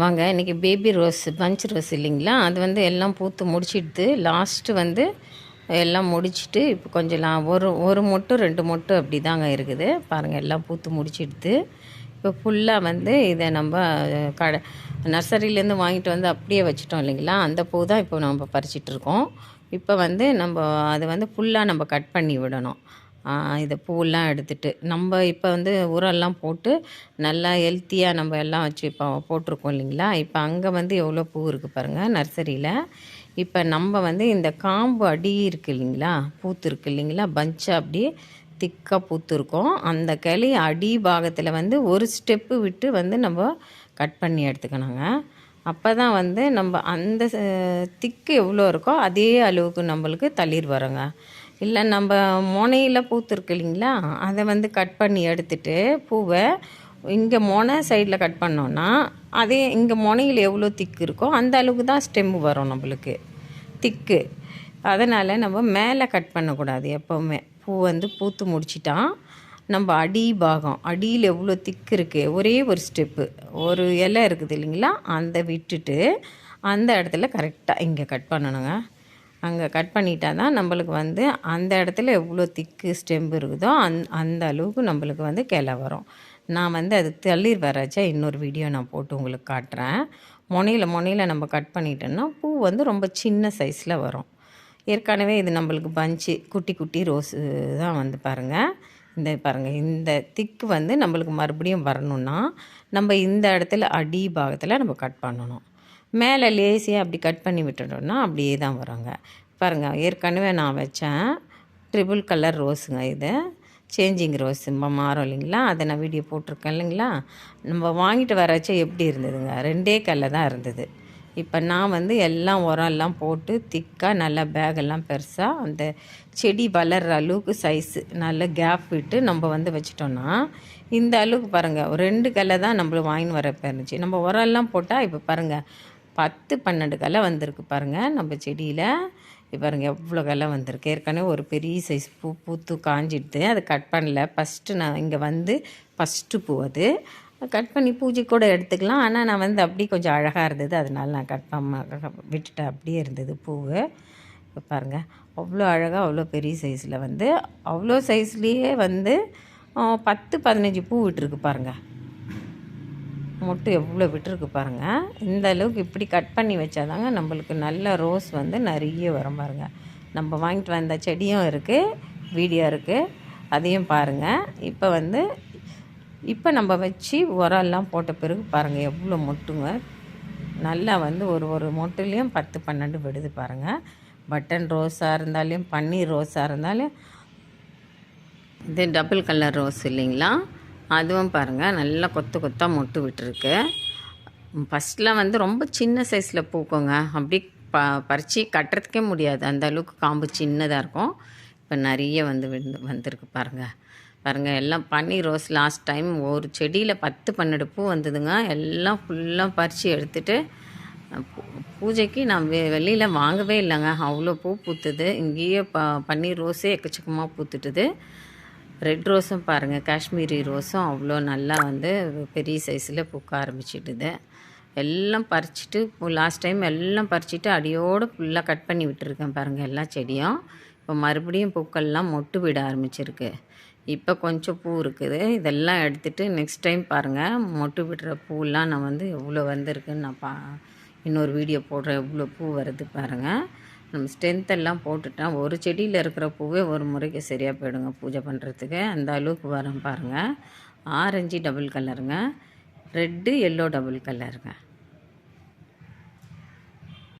வாங்க இன்றைக்கி baby rose punch rose இல்லைங்களா? அது வந்து எல்லாம் பூத்து முடிச்சிடுது. லாஸ்ட்டு வந்து எல்லாம் முடிச்சிட்டு இப்போ கொஞ்சம் லா ஒரு ஒரு மொட்டு ரெண்டு மொட்டு அப்படி தாங்க இருக்குது. பாருங்கள் எல்லாம் பூத்து முடிச்சிடுது. இப்போ ஃபுல்லாக வந்து இதை நம்ம கடை நர்சரியிலேருந்து வாங்கிட்டு வந்து அப்படியே வச்சிட்டோம் இல்லைங்களா? அந்த பூ தான் இப்போ நம்ம பறிச்சிட்ருக்கோம் இப்போ வந்து நம்ம அதை வந்து ஃபுல்லாக நம்ம கட் பண்ணி விடணும். இதை பூவெல்லாம் எடுத்துட்டு நம்ம இப்போ வந்து உரம்லாம் போட்டு நல்லா ஹெல்த்தியாக நம்ம எல்லாம் வச்சு இப்போ போட்டிருக்கோம் இல்லைங்களா? இப்போ அங்கே வந்து எவ்வளோ பூ இருக்குது பாருங்கள் நர்சரியில். இப்போ நம்ம வந்து இந்த காம்பு அடி இருக்குது இல்லைங்களா? பூத்து இருக்கு இல்லைங்களா? பஞ்சாக அப்படியே திக்காக பூத்துருக்கோம். அந்த கிளி அடி பாகத்தில் வந்து ஒரு ஸ்டெப்பு விட்டு வந்து நம்ம கட் பண்ணி எடுத்துக்கணுங்க. அப்போ தான் வந்து நம்ம அந்த திக்கு எவ்வளோ இருக்கோ அதே அளவுக்கு நம்மளுக்கு தளிர் வருங்க. இல்லை நம்ம முனையில் பூத்துருக்கு இல்லைங்களா? அதை வந்து கட் பண்ணி எடுத்துட்டு பூவை இங்கே முனை சைடில் கட் பண்ணோன்னா அதே இங்கே முனையில் எவ்வளோ திக்கு இருக்கோ அந்த அளவுக்கு தான் ஸ்டெம்மு வரும் நம்மளுக்கு. திக்கு அதனால் நம்ம மேலே கட் பண்ணக்கூடாது எப்போவுமே. பூ வந்து பூத்து முடிச்சிட்டான். நம்ம அடி பாகம் அடியில் எவ்வளோ திக்கு இருக்குது ஒரே ஒரு ஸ்டெப்பு ஒரு இலை இருக்குது இல்லைங்களா? அந்த விட்டுட்டு அந்த இடத்துல கரெக்டாக இங்கே கட் பண்ணணுங்க. அங்கே கட் பண்ணிட்டா தான் நம்மளுக்கு வந்து அந்த இடத்துல எவ்வளோ திக்கு ஸ்டெம்பு இருக்குதோ அந் அந்த அளவுக்கு நம்மளுக்கு வந்து கிளை வரும். நான் வந்து அது தள்ளிர் வராச்சா இன்னொரு வீடியோ நான் போட்டு உங்களுக்கு காட்டுறேன். முனையில் முனையில் நம்ம கட் பண்ணிட்டோன்னா பூ வந்து ரொம்ப சின்ன சைஸில் வரும். ஏற்கனவே இது நம்மளுக்கு பஞ்சு குட்டி குட்டி ரோஸு தான் வந்து பாருங்கள் இந்த பாருங்கள் இந்த திக்கு வந்து நம்மளுக்கு மறுபடியும் வரணுன்னா நம்ம இந்த இடத்துல அடி பாகத்தில் நம்ம கட் பண்ணணும். மேலே லேசியாக அப்படி கட் பண்ணி விட்டுட்டோம்னா அப்படியே தான் வருங்க. பாருங்கள் ஏற்கனவே நான் வச்சேன். ட்ரிபிள் கலர் ரோஸுங்க இது. சேஞ்சிங் ரோஸ் மாறும் இல்லைங்களா? அதை நான் வீடியோ போட்டிருக்கேன் இல்லைங்களா? நம்ம வாங்கிட்டு வரச்சே எப்படி இருந்ததுங்க? ரெண்டே கல்லில் தான் இருந்தது. இப்போ நான் வந்து எல்லாம் உரம்லாம் போட்டு திக்காக நல்லா பேகெல்லாம் பெருசாக அந்த செடி வளர்கிற அளவுக்கு சைஸு நல்ல கேப் விட்டு நம்ம வந்து வச்சிட்டோன்னா இந்த அளவுக்கு பாருங்கள் ரெண்டு கல்லை தான் நம்மளுக்கு வாங்கின்னு வர இருந்துச்சு நம்ம உரம்லாம் போட்டால் இப்போ பாருங்கள் பத்து பன்னெண்டு கலை வந்திருக்கு பாருங்கள் நம்ம செடியில். பாருங்கள் எவ்வளோ கலை வந்திருக்கு. ஏற்கனவே ஒரு பெரிய சைஸ் பூ பூத்து காஞ்சிடுது. அதை கட் பண்ணல. ஃபஸ்ட்டு நான் இங்கே வந்து ஃபஸ்ட்டு பூ அது. கட் பண்ணி பூஜை கூட எடுத்துக்கலாம். ஆனால் நான் வந்து அப்படி கொஞ்சம் அழகாக இருந்தது. அதனால நான் கட் பண்ண விட்டுட்டேன். அப்படியே இருந்தது பூவு. இப்போ பாருங்கள் அவ்வளோ அழகாக அவ்வளோ பெரிய சைஸில் வந்து அவ்வளோ சைஸ்லேயே வந்து பத்து பதினஞ்சு பூ விட்டுருக்கு பாருங்கள் மொட்டு எவ்வளோ விட்டுருக்கு பாருங்கள் இந்த அளவுக்கு இப்படி கட் பண்ணி வச்சாதாங்க நம்மளுக்கு நல்ல ரோஸ் வந்து நிறைய வரும் பாருங்கள் நம்ம வாங்கிட்டு வந்த செடியும் இருக்குது வீடியோ இருக்குது அதையும் பாருங்கள் இப்போ வந்து இப்போ நம்ம வச்சு உரம்லாம் போட்ட பிறகு பாருங்கள் எவ்வளோ மொட்டுங்க. நல்லா வந்து ஒரு ஒரு மொட்டுலேயும் பத்து பன்னெண்டு விடுது பாருங்கள் பட்டன் ரோஸாக இருந்தாலும் பன்னீர் ரோஸாக இருந்தாலும் இது டபுள் கலர் ரோஸ் இல்லைங்களா? அதுவும் பாருங்கள் நல்லா கொத்து கொத்தாக மொட்டு விட்டுருக்கு. ஃபஸ்ட்டில் வந்து ரொம்ப சின்ன சைஸில் பூக்குங்க. அப்படி ப பறித்து கட்டுறதுக்கே முடியாது. அந்த அளவுக்கு காம்பு சின்னதாக இருக்கும். இப்போ நிறைய வந்து வந்திருக்கு பாருங்கள் பாருங்கள் எல்லாம் பன்னீர் ரோஸ் லாஸ்ட் டைம் ஒரு செடியில் பத்து பன்னெண்டு பூ வந்ததுங்க. எல்லாம் ஃபுல்லாக பறித்து எடுத்துகிட்டு பூஜைக்கு நான் வெ வெளியில் வாங்கவே இல்லைங்க. அவ்வளோ பூ பூத்துது. இங்கேயே ப பன்னீர் ரோஸே எக்கச்சக்கமாக பூத்துட்டுது. ரெட் ரோஸும் பாருங்கள் காஷ்மீரி ரோஸும் அவ்வளோ நல்லா வந்து பெரிய சைஸில் பூக்க ஆரம்பிச்சிடுது எல்லாம் பறிச்சிட்டு லாஸ்ட் டைம் எல்லாம் பறிச்சிட்டு அடியோடு ஃபுல்லாக கட் பண்ணி விட்டுருக்கேன் பாருங்கள் எல்லா செடியும். இப்போ மறுபடியும் பூக்கள்லாம் மொட்டு விட ஆரம்பிச்சிருக்கு. இப்போ கொஞ்சம் பூ இருக்குது. இதெல்லாம் எடுத்துகிட்டு நெக்ஸ்ட் டைம் பாருங்கள் மொட்டு விடுற பூலாம் நான் வந்து எவ்வளோ வந்திருக்குன்னு நான் பா இன்னொரு வீடியோ போடுறேன் எவ்வளோ பூ வருது பாருங்கள் நம்ம ஸ்ட்ரென்த்தெல்லாம் போட்டுட்டேன் ஒரு செடியில் இருக்கிற பூவே ஒரு முறைக்கு சரியாக போயிடுங்க பூஜை பண்ணுறதுக்கு அந்த அளவுக்கு வரும் பாருங்கள் ஆரஞ்சு டபுள் கலருங்க ரெட்டு எல்லோ டபுள் கலருங்க